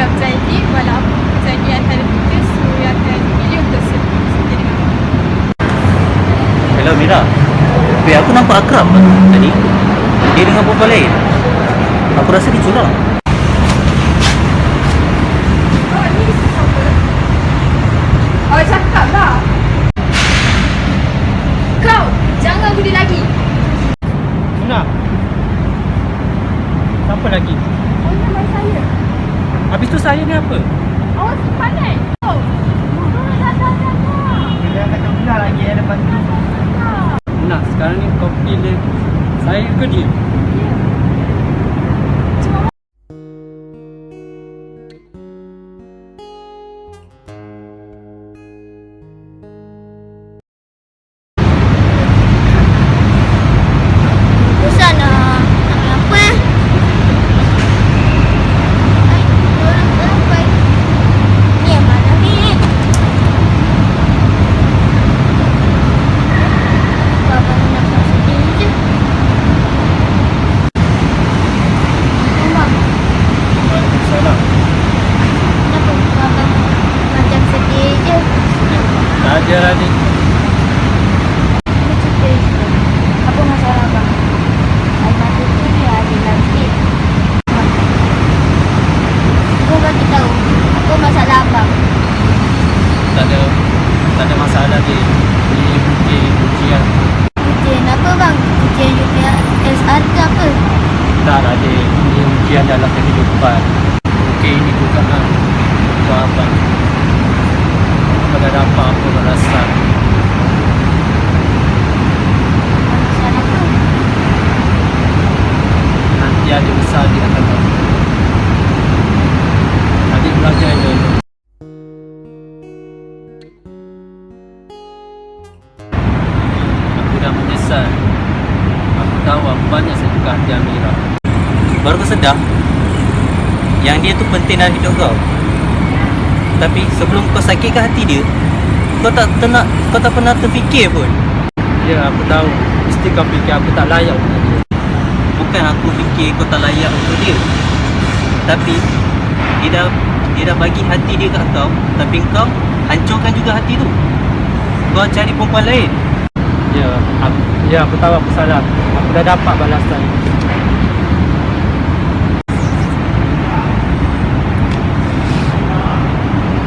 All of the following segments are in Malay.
anggap jadi walaupun jadi antara kita untuk kamu. Hello Mira. Tapi aku nampak akrab tadi. Dia dengan perempuan lain. Aku rasa dia curang Saya ke dia? Ke apa? Tak lah dia Ni ujian dalam kehidupan. Mungkin ini bukan lah Untuk abang Kau dah dapat apa balasan Masalah apa? Nanti ada besar dia akan tahu Adik belajar je Aku banyak sedekah hati Amira Baru kau sedar Yang dia tu penting dalam hidup kau. Tapi sebelum kau sakitkan hati dia Kau tak pernah Kau tak pernah terfikir pun. Ya aku tahu. Mesti kau fikir aku tak layak untuk dia. Bukan aku fikir kau tak layak untuk dia. Tapi Dia dah Dia dah bagi hati dia kat kau Tapi kau Hancurkan juga hati tu. Kau cari perempuan lain. Ya aku, ya aku tahu aku salah dah dapat balasan.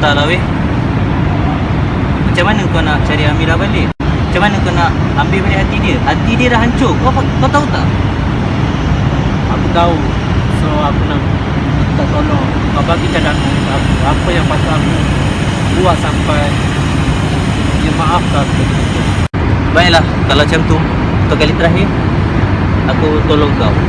Tak lah weh. Macam mana kau nak cari Amira balik? Macam mana kau nak ambil balik hati dia? Hati dia dah hancur. Kau, kau tahu tak? Aku tahu. So aku nak minta tolong. Kau bagi cadangan kat aku. Apa yang patut aku buat sampai Dia maafkan aku. Baiklah Kalau macam tu Untuk kali terakhir Aku tolong kau